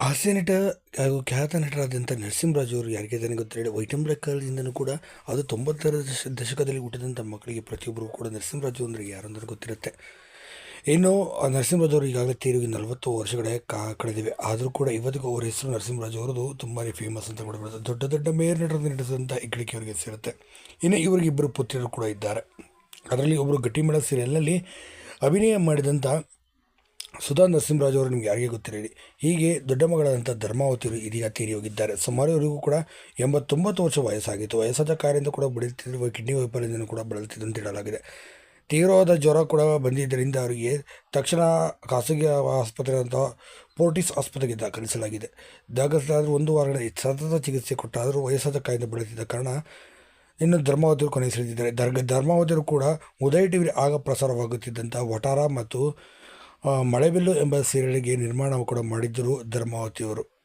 ಹಾಸ್ಯ ನಟ ಹಾಗೂ ಖ್ಯಾತ ನಟರಾದಂಥ ನರಸಿಂಹರಾಜು ಅವರು ಯಾರಿಗೆ ತಾನೇ ಗೊತ್ತಿರಲಿ ವೈಟಂಬರ ಕಾಲದಿಂದನೂ ಕೂಡ ಅದು ತೊಂಬತ್ತರ ದಶ ದಶಕದಲ್ಲಿ ಹುಟ್ಟಿದಂಥ ಮಕ್ಕಳಿಗೆ ಪ್ರತಿಯೊಬ್ಬರಿಗೂ ಕೂಡ ನರಸಿಂಹರಾಜು ಅಂದರೆ ಯಾರು ಅಂದರೆ ಗೊತ್ತಿರುತ್ತೆ. ಇನ್ನು ನರಸಿಂಹರಾಜು ಅವರು ಈಗಾಗಲೇ ತೀರುಗಿ ನಲವತ್ತು ವರ್ಷಗಳೇ ಕಾ, ಕಳೆದಿವೆ. ಆದರೂ ಕೂಡ ಇವತ್ತಿಗೂ ಅವರ ಹೆಸರು ನರಸಿಂಹರಾಜು ಅವರದು ತುಂಬಾ ಫೇಮಸ್ ಅಂತ ಕೂಡ ದೊಡ್ಡ ದೊಡ್ಡ ಮೇಯರ್ ನಟರನ್ನು ನಡೆಸಿದಂಥ ಹೆಗ್ಗಳಿಕೆ ಅವರಿಗೆ ಸೇರುತ್ತೆ ಇನ್ನು ಇವರಿಗೆ ಇಬ್ಬರು ಪುತ್ರರು ಕೂಡ ಇದ್ದಾರೆ. ಅದರಲ್ಲಿ ಒಬ್ಬರು ಗಟ್ಟಿಮೇಳ ಸೀರಿಯಲ್ನಲ್ಲಿ ಅಭಿನಯ ಮಾಡಿದಂಥ ಸುಧಾ ನರಸಿಂಹರಾಜ್ ಅವರು ನಿಮ್ಗೆ ಯಾರಿಗೆ ಗೊತ್ತಿರಲಿ, ಹೀಗೆ ದೊಡ್ಡ ಮಗಳಾದಂಥ ಧರ್ಮಾವತಿಯರು ಇದೀಗ ತೀರಿ ಹೋಗಿದ್ದಾರೆ ಸುಮಾರು ಇವರಿಗೂ ಕೂಡ ಎಂಬತ್ತೊಂಬತ್ತು ವರ್ಷ ವಯಸ್ಸಾಗಿತ್ತು. ವಯಸ್ಸಾದ ಕಾರ್ಯದಿಂದ ಕೂಡ ಬಳಲ್ತಿದ್ರು ಕಿಡ್ನಿ ವೈಫಲ್ಯದಿಂದ ಕೂಡ ಬಳಲ್ತಿದ್ರು ಅಂತ ಹೇಳಲಾಗಿದೆ. ತೀವ್ರವಾದ ಜ್ವರ ಕೂಡ ಬಂದಿದ್ದರಿಂದ ಅವರಿಗೆ ತಕ್ಷಣ ಖಾಸಗಿ ಆಸ್ಪತ್ರೆ ಅಂತ ಪೋರ್ಟಿಸ್ ಆಸ್ಪತ್ರೆಗೆ ದಾಖಲಿಸಲಾಗಿದೆ. ದಾಖಲಿಸಲಾದರೂ ಒಂದು ವಾರಗಳ ಸತತ ಚಿಕಿತ್ಸೆ ಕೊಟ್ಟಾದರೂ ವಯಸ್ಸಾದ ಕಾಯಿಂದ ಬಳಲ್ತಿದ್ದ ಕಾರಣ ಇನ್ನು ಧರ್ಮಾವತಿಯರು ಕೊನೆಸಿಳಿದಿದ್ದಾರೆ. ದರ್ಗ ಧರ್ಮಾವತಿಯರು ಕೂಡ ಉದಯ ಟಿವಿ ಆಗ ಪ್ರಸಾರವಾಗುತ್ತಿದ್ದಂಥ ವಟಾರ ಮತ್ತು ಮಳೆಬಿಲ್ಲು ಎಂಬ ಸೀರಿಯಲ್ಗೆ ನಿರ್ಮಾಣ ಕೂಡ ಮಾಡಿದ್ದರು ಧರ್ಮಾವತಿಯವರು.